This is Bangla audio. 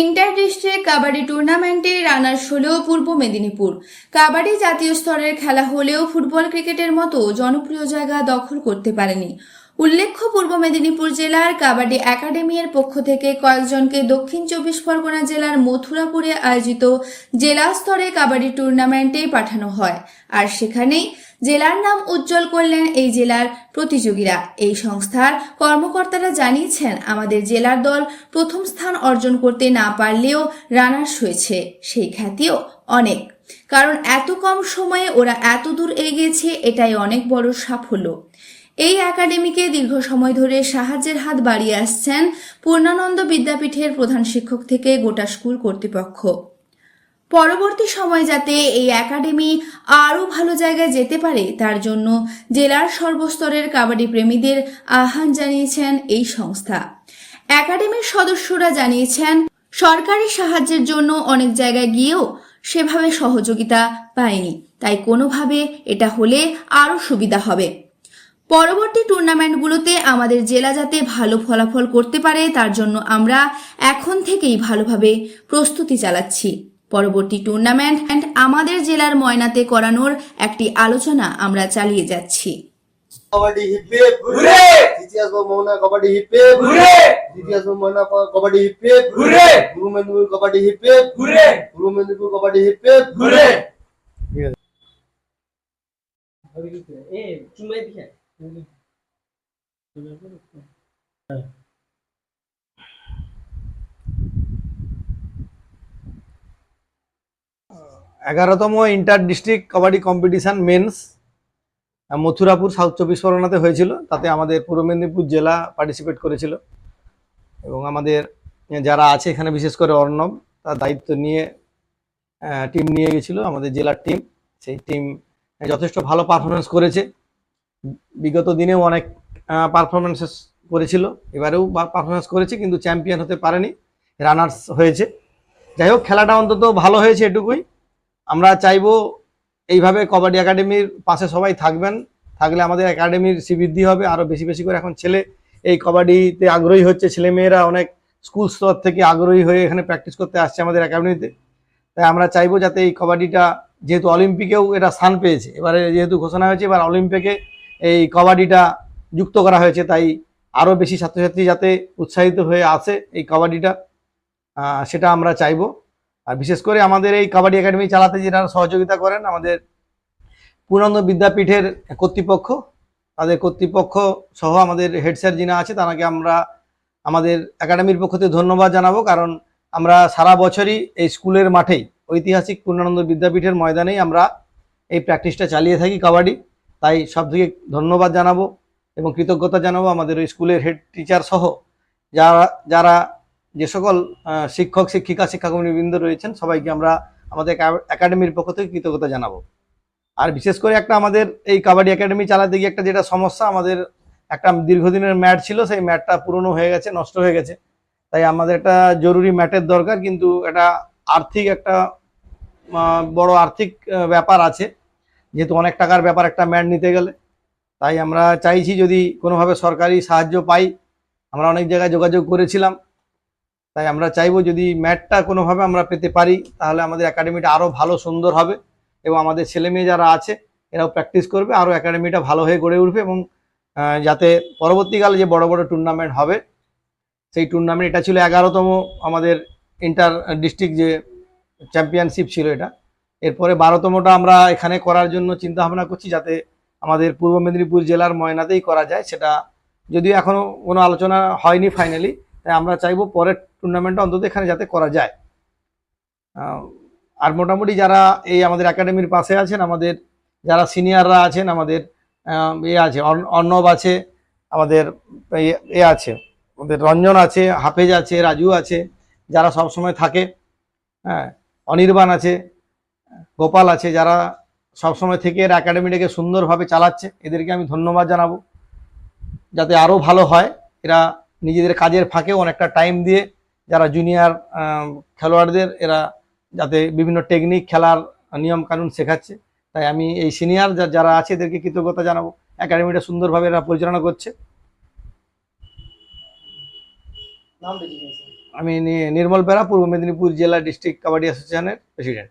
ইন্টার ডিস্ট্রিক্ট কাবাডি টুর্নামেন্টে রানার হলেও পূর্ব মেদিনীপুর। কাবাডি জাতীয় স্তরের খেলা হলেও ফুটবল ক্রিকেটের মতো জনপ্রিয় জায়গা দখল করতে পারেনি। উল্লেখ্য, পূর্ব মেদিনীপুর জেলার কাবাডি একাডেমির পক্ষ থেকে কয়েকজনকে দক্ষিণ চব্বিশ পরগনা জেলার মথুরাপুরে আয়োজিত জেলা স্তরে কাবাডি টুর্নামেন্টে পাঠানো হয়। আর সেখানেই জেলার নাম উজ্জ্বল করলেন এই জেলার প্রতিযোগীরা। এই সংস্থার কর্মকর্তারা জানিয়েছেন, আমাদের জেলার দল প্রথম স্থান অর্জন করতে না পারলেও রানার্স হয়েছে। সেই খ্যাতিও অনেক। কারণ এত কম সময়ে ওরা এত দূর এগিয়েছে, এটাই অনেক বড় সাফল্য। এই একাডেমিকে দীর্ঘ সময় ধরে সাহায্যের হাত বাড়িয়ে আসছেন পূর্ণানন্দ বিদ্যাপীঠের প্রধান শিক্ষক থেকে গোটা স্কুল কর্তৃপক্ষ। পরবর্তী সময় যাতে এই একাডেমি আরও ভালো জায়গায় যেতে পারে, তার জন্য জেলার সর্বস্তরের কাবাডি প্রেমীদের আহ্বান জানিয়েছেন এই সংস্থা। একাডেমির সদস্যরা জানিয়েছেন, সরকারি সাহায্যের জন্য অনেক জায়গায় গিয়েও সেভাবে সহযোগিতা পায়নি। তাই কোনোভাবে এটা হলে আরও সুবিধা হবে। পরবর্তী টুর্নামেন্টগুলোতে আমাদের জেলা যাতে ভালো ফলাফল করতে পারে তার জন্য আমরা এখন থেকেই ভালোভাবে প্রস্তুতি চালাচ্ছি। পরবর্তী টুর্নামেন্ট অ্যান্ড আমাদের জেলার ময়নাতে করানোর একটি আলোচনা আমরা চালিয়ে যাচ্ছি। কবাডি হিপে ঘুরে! দ্বিতীয় মোহনা কবাডি হিপে ঘুরে! দ্বিতীয় মোহনা কবাডি হিপে ঘুরে! গুরু মেদিনীপুর কবাডি হিপে ঘুরে! গুরু মেদিনীপুর কবাডি হিপে ঘুরে! এ চুমাই এগারোতম inter district kabaddi competition men's Mathurapur south চব্বিশ পরগনাতে হয়েছিল। তাতে আমাদের পূর্ব মেদিনীপুর জেলা পার্টিসিপেট করেছিল। এবং আমাদের যারা আছে এখানে বিশেষ করে অর্ণব, তার দায়িত্ব নিয়ে টিম নিয়ে গেছিল আমাদের জেলার টিম সেই টিম যথেষ্ট ভালো পারফরমেন্স করেছে। বিগত দিনেও অনেক পারফরমেন্সেস করেছিল। এবারেও পারফরমেন্স করেছে, কিন্তু চ্যাম্পিয়ন হতে পারেনি রানার্স হয়েছে। যাই হোক, খেলাটা অন্তত ভালো হয়েছে এটুকুই। আমরা চাইব এইভাবে কবাডি একাডেমির পাশে সবাই থাকবেন। থাকলে আমাদের একাডেমির শ্রীবৃদ্ধি হবে। আরও বেশি বেশি করে এখন ছেলে এই কবাডিতে আগ্রহী হচ্ছে। ছেলে মেয়েরা অনেক স্কুল স্তর থেকে আগ্রহী হয়ে এখানে প্র্যাকটিস করতে আসছে আমাদের একাডেমিতে। তাই আমরা চাইব যাতে এই কবাডিটা, যেহেতু অলিম্পিকেও এটা স্থান পেয়েছে, এবারে যেহেতু ঘোষণা হয়েছে, এবার অলিম্পিকে এই কবাডিটা যুক্ত করা হয়েছে, তাই আরও বেশি ছাত্রছাত্রী যাতে উৎসাহিত হয়ে আসে এই কবাডিটা সেটা আমরা চাইব। আর বিশেষ করে আমাদের এই কাবাডি একাডেমি চালাতে যারা সহযোগিতা করেন আমাদের পূর্ণানন্দ বিদ্যাপীঠের কর্তৃপক্ষ, তাদের কর্তৃপক্ষ সহ আমাদের হেড স্যার যিনি আছে, তাকে আমরা আমাদের একাডেমির পক্ষ থেকে ধন্যবাদ জানাব, কারণ আমরা সারা বছরই এই স্কুলের মাঠেই ঐতিহাসিক পূর্ণানন্দ বিদ্যাপীঠের ময়দানেই আমরা এই প্র্যাকটিসটা চালিয়ে থাকি কাবাডি। তাই সব থেকে ধন্যবাদ জানাব এবং কৃতজ্ঞতা জানাব আমাদের ওই স্কুলের হেড টিচার সহ। যারা যারা যে সকল শিক্ষক, শিক্ষিকা, শিক্ষাকর্মীবৃন্দ রয়েছেন, সবাইকে আমরা আমাদের একা- একাডেমির পক্ষ থেকে কৃতজ্ঞতা জানাব। আর বিশেষ করে একটা আমাদের এই কাবাডি একাডেমি চালাতে গিয়ে একটা যেটা সমস্যা, আমাদের একটা দীর্ঘদিনের ম্যাট ছিল, সেই ম্যাটটা পুরনো হয়ে গেছে, নষ্ট হয়ে গেছে। তাই আমাদের একটা জরুরি ম্যাটের দরকার, কিন্তু এটা আর্থিক একটা বড় আর্থিক ব্যাপার আছে। যেহেতু অনেক টাকার ব্যাপার, একটা ম্যাট নিতে গেলে। তাই আমরা চাইছি যদি কোনোভাবে সরকারি সাহায্য পাই, আমরা অনেক জায়গায় যোগাযোগ করেছিলাম। তাই আমরা চাইব যদি ম্যাটটা কোনোভাবে আমরা পেতে পারি, তাহলে আমাদের একাডেমিটা আরও ভালো, সুন্দর হবে এবং আমাদের ছেলে মেয়ে যারা আছে, এরাও প্র্যাকটিস করবে আরও একাডেমিটা ভালো হয়ে গড়ে উঠবে এবং যাতে পরবর্তীকালে যে বড় বড় টুর্নামেন্ট হবে, সেই টুর্নামেন্ট এটা ছিল এগারোতম আমাদের ইন্টার ডিস্ট্রিক্ট যে চ্যাম্পিয়নশিপ ছিল এটা। এরপরে বারোতমটা আমরা এখানে করার জন্য চিন্তা ভাবনা করছি যাতে আমাদের পূর্ব মেদিনীপুর জেলার ময়নাতেই করা যায়, সেটা যদিও এখনও কোনো আলোচনা হয়নি ফাইনালি তাই আমরা চাইব পরের টুর্নামেন্টটা অন্তত এখানে যাতে করা যায়। আর মোটামুটি যারা এই আমাদের একাডেমির পাশে আছেন, আমাদের যারা সিনিয়ররা আছেন, আমাদের এ আছে অর্ণব আছে, আমাদের এ আছে, আমাদের রঞ্জন আছে, হাফেজ আছে, রাজু আছে, যারা সব সময় থাকে হ্যাঁ অনির্বাণ আছে গোপাল আছে যারা সব সময় থেকে এর একাডেমিটাকে সুন্দরভাবে চালাচ্ছে এদেরকে আমি ধন্যবাদ জানাব। যাতে আরও ভালো হয় এরা নিজেদের কাজের ফাঁকেও অনেকটা টাইম দিয়ে যারা জুনিয়র খেলোয়াড়দের এরা যাতে বিভিন্ন টেকনিক খেলার নিয়ম কানুন শেখাচ্ছে। তাই আমি এই সিনিয়র যারা আছে এদেরকে কৃতজ্ঞতা জানাব। একাডেমিটা সুন্দরভাবে এরা পরিচালনা করছে। আমি নির্মল বেরা পূর্ব মেদিনীপুর জেলা ডিস্ট্রিক্ট কাবাডি অ্যাসোসিয়েশনের প্রেসিডেন্ট